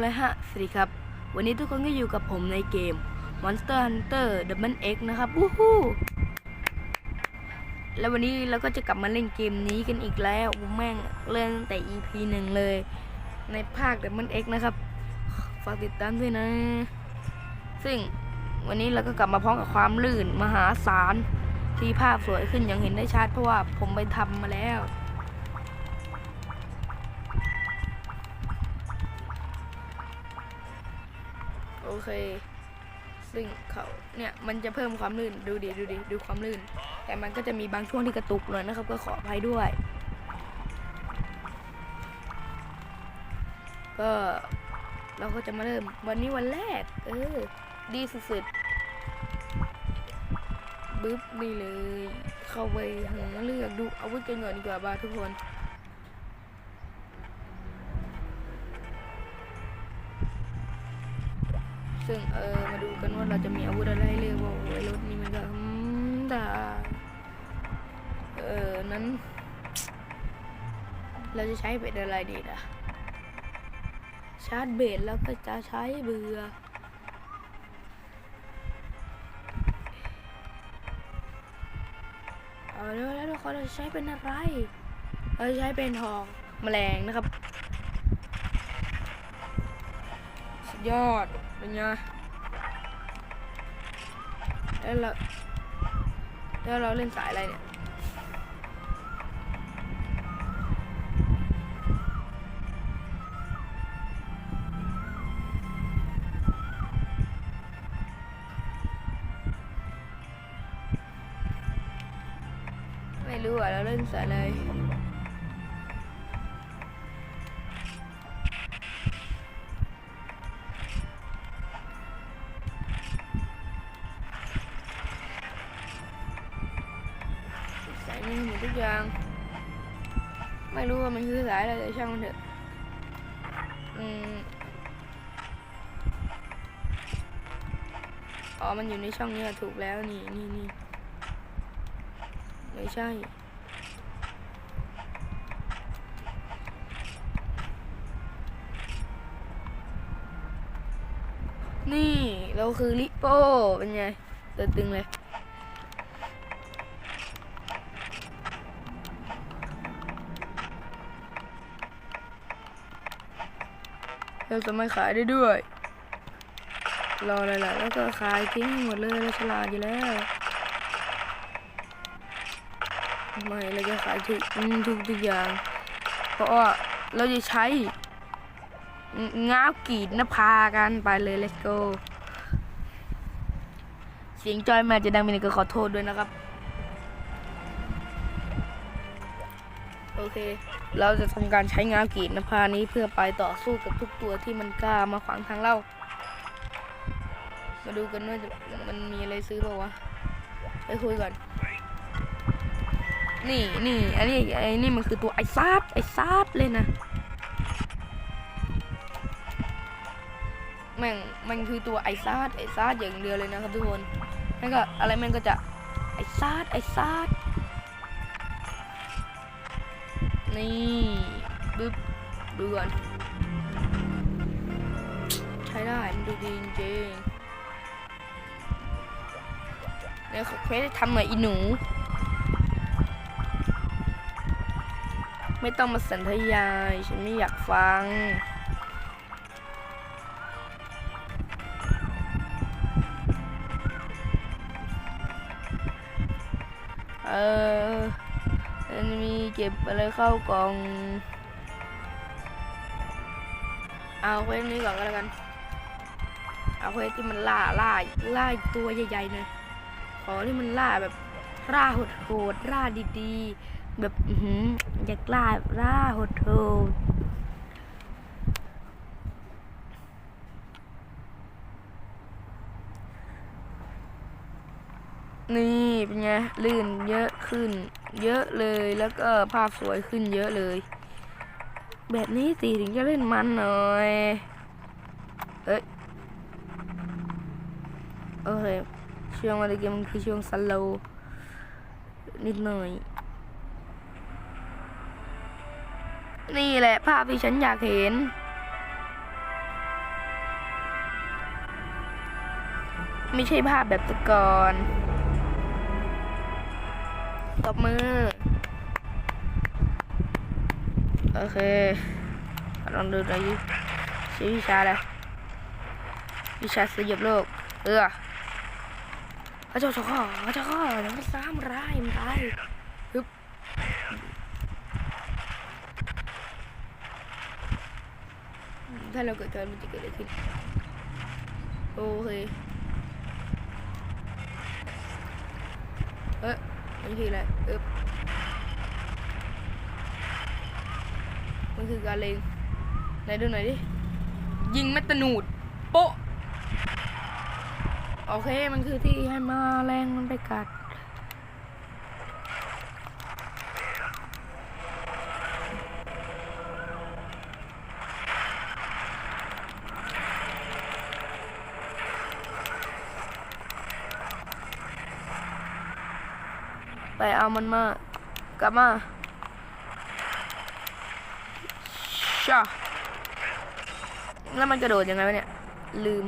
เลยฮะ สวัสดีครับ วันนี้ทุกคนก็อยู่กับผมในเกม Monster Hunter Double X นะครับวู้ฮู้แล้ววันนี้เราก็จะกลับมาเล่นเกมนี้กันอีกแล้วแม่งเล่นตั้งแต่ EP หนึ่งเลย ในภาค Double X นะครับ ฝากติดตามด้วยนะ ซึ่งวันนี้เราก็กลับมาพร้อมกับความลื่นมหาศาล ที่ภาพสวยขึ้นอย่างเห็นได้ชัดเพราะว่าผมไปทำมาแล้ว เคซึ่งเขาเนี่ยมันจะเพิ่มความลื่นดูดิดูดิดูความลื่น แต่มันก็จะมีบางช่วงที่กระตุกหน่อยนะครับ ก็ขออภัยด้วย ก็เราก็จะมาเริ่มวันนี้วันแรก เออ ดีสุดๆบึ๊บนี่เลย เข้าไปหาเลือกดูอาวุธกันก่อนดีกว่าบ้าทุกคน เราจะมีอาวุธอะไรให้เลือกว่าโอ้รถนี่มันก็อืมแต่เออนั้น เราจะใช้เบ็ดอะไรดีล่ะชาร์จเบ็ดแล้วก็จะใช้เบื่อเอาแล้วแล้วทุกคนเราจะใช้เป็นอะไร เราจะใช้เป็นทองแมลงนะครับ สุดยอด เป็นไง แล้วเราแล้วเราเล่นสายอะไรเนี่ยไม่รู้อะเราเล่นสายอะไร อย่าง ไม่รู้ว่ามันคือสายอะไรแต่ช่างมันเถอะ อืม อ๋อ มันอยู่ในช่องนี้ถูกแล้วนี่นี่นี่ไม่ใช่นี่เราคือลิโป้เป็นไงตัวตึงเลย เราสามารถขายได้ด้วย รออะไรล่ะแล้วก็ขายทิ้งหมดเลยเราฉลาดอยู่แล้วไม่เราจะขายทุกทุกทุกอย่าง เพราะว่าเราจะใช้ง้าวกรีดนภากันไปเลย let's go เสียงจอยมาจะดังไปหนงก็ขอโทษด้วยนะครับ เค เราจะทำการใช้งาวกีดนภานี้เพื่อไปต่อสู้กับทุกตัวที่มันกล้ามาขวางทางเรา มาดูกันว่าจะมันมีอะไรซื้อเปล่าวะ ไปคุยก่อน นี่นี่อันนี้ไอ้นี่มันคือตัวไอซาดไอซาดเลยนะ แม่งมันคือตัวไอซาดไอซาดอย่างเดียวเลยนะครับทุกคนแล้วก็อะไรมันก็จะไอซาดไอซาด นี่บึ๊บดูก่อนใช้ได้มันดูดีจริงๆแล้วเควสทำเหน่อยอีหนู ไม่ต้องมาสันทยาย ฉันไม่อยากฟังเออ มันมีเก็บอะไรเข้ากล่อง เอาเควสนี้ก่อนก็แล้วกัน เอาเควสที่มันล่าล่าล่าตัวใหญ่ๆหน่อยขอที่มันล่าแบบล่าโหดๆล่าดีๆ แบบอยากล่าล่าโหดๆ นี่เป็นไงลื่นเยอะขึ้น เยอะเลยแล้วก็ภาพสวยขึ้นเยอะเลย แบบนี้สีถึงจะเล่นมันหน่อยเอ้ยโอเคช่วงอะไรเกมมันคือช่วงสโลนิดหน่อย นี่แหละภาพที่ฉันอยากเห็นไม่ใช่ภาพแบบตะกอน ตบมือ โอเคลองดูหน่อยดิชื่อวิชาอะไรวิชาสยบโลก เออพระเจ้าชข้อพระเจ้าข้อมันซ้ำร้ายมันตายฮึบถ้าเราเกิดการมันจะเกิดอะไรขึ้น โอเคเอ๊ะ มันคืออะไรเอ๊บมันคือการเลงไหนดูหน่อยดิ ยิงแมตตนูด โป๊ะโอเค มันคือที่ให้มาแรงมันไปกัด ไปเอามันมากลับมาชาแล้วมันกระโดดยังไงวะเนี่ย ลืม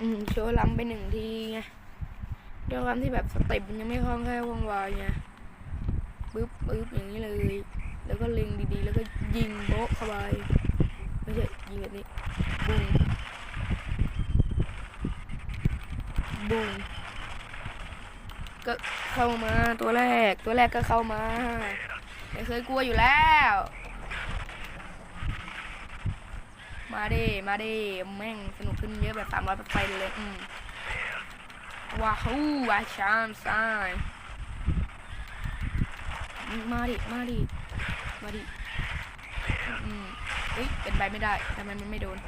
อืมโชว์ล้ำไปหนึ่งทีไง ด้วยความที่แบบสเต็ปมันยังไม่คล่องแคล่วว่องไวไงปึ๊บปึ๊บอย่างนี้เลย แล้วก็เล็งดีๆ แล้วก็ยิงโบ๊ะเข้าไปไม่ใช่ยิงแบบนี้บุ้งบุ้งก็เข้ามาตัวแรกตัวแรกก็เข้ามาไม่เคยกลัวอยู่แล้ว มาดิมาดิแม่งสนุกขึ้นเยอะแบบสามร้อยเปอร์เซ็นต์เลยอืม ว้าวว้าชามซายมาดิ มาดิ มาดิ อืมเฮ้ย เป็นไปไม่ได้ทำไมมันไม่โดน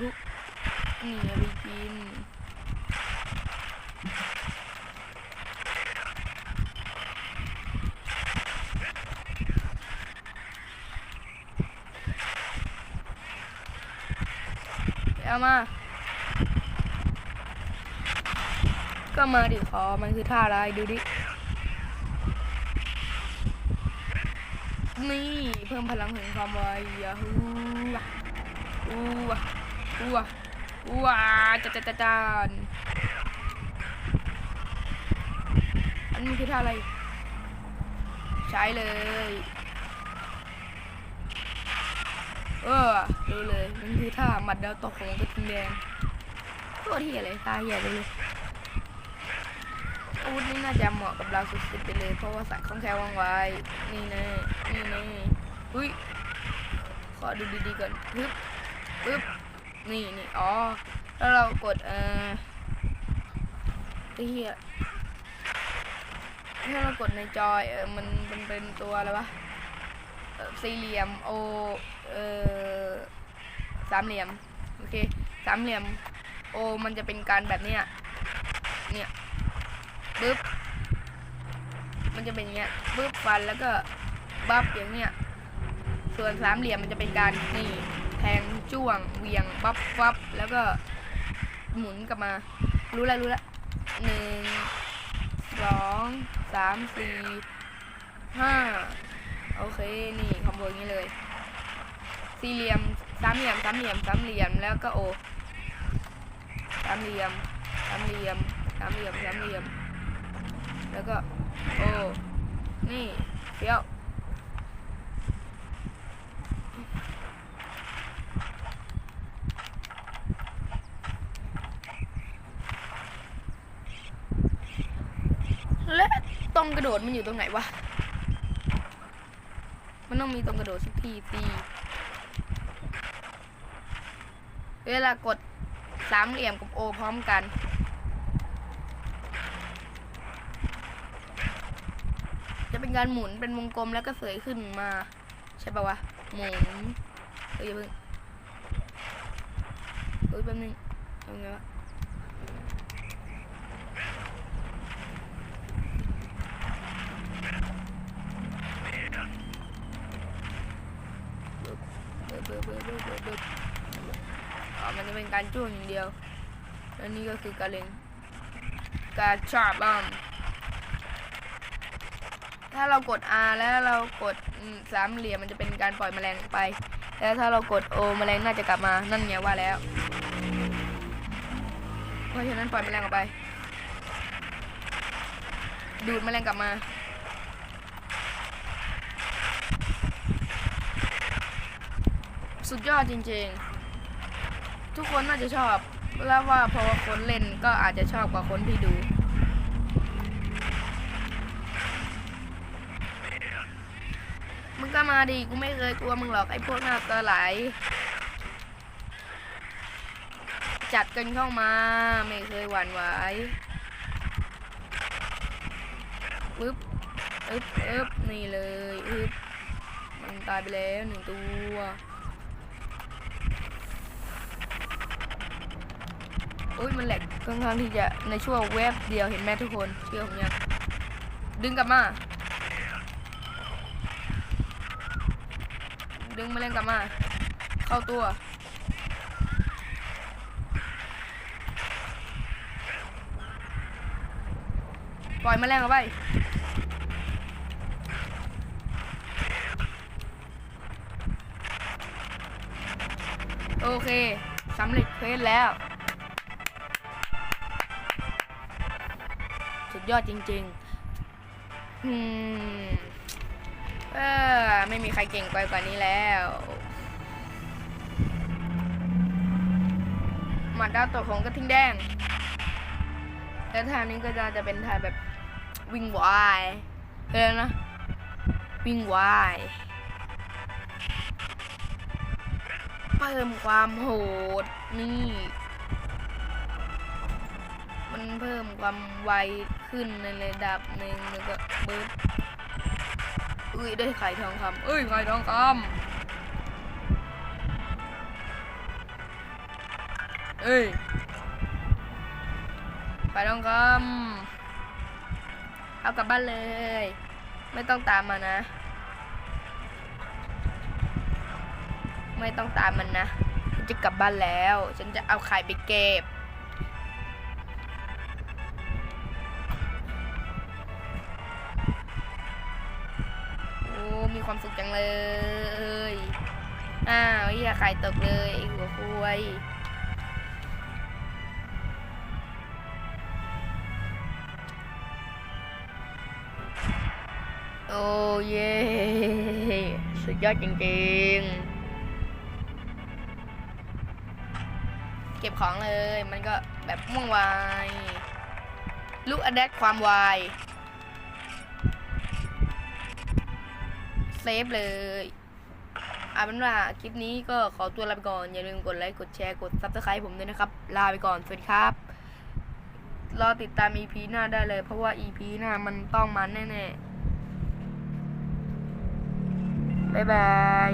บุกนี่เอาไปกิน เอามา ก็มาดิขอมันคือท่าอะไรดูดิ นี่ เพิ่มพลังแห่งความไวอะฮูวะอูวะอูวะอูวะจัดจัดจัดจานอันนี้คือท่าอะไร ใช้เลย เออรู้เลยมันคือท่าหมัดดาวตกของกระทิงแดงตัวที่อะไรตาใหญ่เลยเลยอาวุธนี้น่าจะเหมาะกับเราสุดๆไปเลย เพราะว่าสัตว์คล่องแคล่วว่องไวนี่แน่นี่แน่อุ้ยขอดูดีๆก่อนปึ๊บปึ๊บนี่นี่อ๋อแล้วเรากดเอ่อไอ้เหี้ยถ้าเรากดในจอยเออมันมันเป็นตัวอะไรวะเอ่อสี่เหลี่ยมโอ เออสามเหลี่ยมโอเคสามเหลี่ยม โอมันจะเป็นการแบบเนี้ยเนี่ยปึ๊บมันจะเป็นอย่างเงี้ยปึ๊บฟันแล้วก็บัฟอย่างเงี้ยส่วนสามเหลี่ยมมันจะเป็นการนี่แทงจ้วงเวียงบัฟบัฟแล้วก็หมุนกลับมา รู้แล้วรู้แล้วหนึ่งสองสามสี่ห้าโอเค นี่คอมโบอย่างนี้เลย สี่เหลี่ยมสามเหลี่ยมสามเหลี่ยมสามเหลี่ยมแล้วก็โอสามเหลี่ยมสามเหลี่ยมสามเหลี่ยมสามเหลี่ยม แล้วก็โอนี่เฟี้ยวและตรงกระโดดมันอยู่ตรงไหนวะ มันต้องมีตรงกระโดดสักทีสิ เวลากดสามเหลี่ยมกับโอพร้อมกัน จะเป็นการหมุนเป็นวงกลมแล้วก็เสยขึ้นมา ใช่ปะวะ หมุนเฮ้ยอเพิ่งเฮ้ยแป๊บนึงเอาไงวะเบิบเบิบเบิบเบิบเบิบเบิบอ๋อ มันจะเป็นการจ้วงอย่างเดียวแล้วนี่ก็คือการเล็งการชาบอมถ้าเรากด R แล้วเรากดสามเหลี่ยมมันจะเป็นการปล่อยแมลงไป แล้วถ้าเรากด O แมลงน่าจะกลับมานั่นไงว่าแล้ว เพราะฉะนั้นปล่อยแมลงออกไป ดูดแมลงกลับมาสุดยอดจริงๆ ทุกคนน่าจะชอบ แล้วว่าเพราะว่าคนเล่นก็อาจจะชอบกว่าคนที่ดู มึงก็มาดีกูไม่เคยกลัวมึงหรอกไอ้พวกหน้าตาไหล จัดกันเข้ามา ไม่เคยหวั่นไหวปึ๊บอึ๊บอึ๊บนี่เลยอึ๊บมันตายไปแล้วหนึ่งตัว อุ้ยมันแหลกค่อนข้างที่จะในช่วงเวฟเดียวเห็นไหมทุกคนเชื่อผมยังดึงกลับมา ดึงแมลงกลับมา เข้าตัว ปล่อยแมลงออกไปโอเคสำเร็จเควสแล้ว ยอดจริง ๆ อืมเออไม่มีใครเก่งไปกว่านี้แล้วหมัดดาวตกของกระทิงแดง แล้วท่านี้ก็จะจะเป็นท่าแบบวิ่งวายเออนะ วิ่งวายเพิ่มความโหดนี่ มันเพิ่มความไว ขึ้นในระดับหนึ่งแล้วก็บึ๊บอุ้ยได้ไข่ทองคำเอ้ยไข่ทองคำเอ้ยไข่ทองคำเอากลับบ้านเลย ไม่ต้องตามมานะ ไม่ต้องตามมันนะฉันจะกลับบ้านแล้ว ฉันจะเอาไข่ไปเก็บ มีความสุขจังเลย อ้าวเฮียไข่ตกเลยไอ้หัวคุยโอ้เย่สุดยอดจริงๆ เก็บของเลยมันก็แบบม่วงวายลูกอแดกความวาย เซฟเลยอาเป็นว่าคลิปนี้ก็ขอตัวลาไปก่อน อย่าลืมกดไลค์ กดแชร์ กดซับสไคร b ์ผมด้วยนะครับ ลาไปก่อน สวัสดีครับ รอติดตาม EP หน้าได้เลย เพราะว่า EP หน้ามันต้องมันแน่ๆ บ๊ายบาย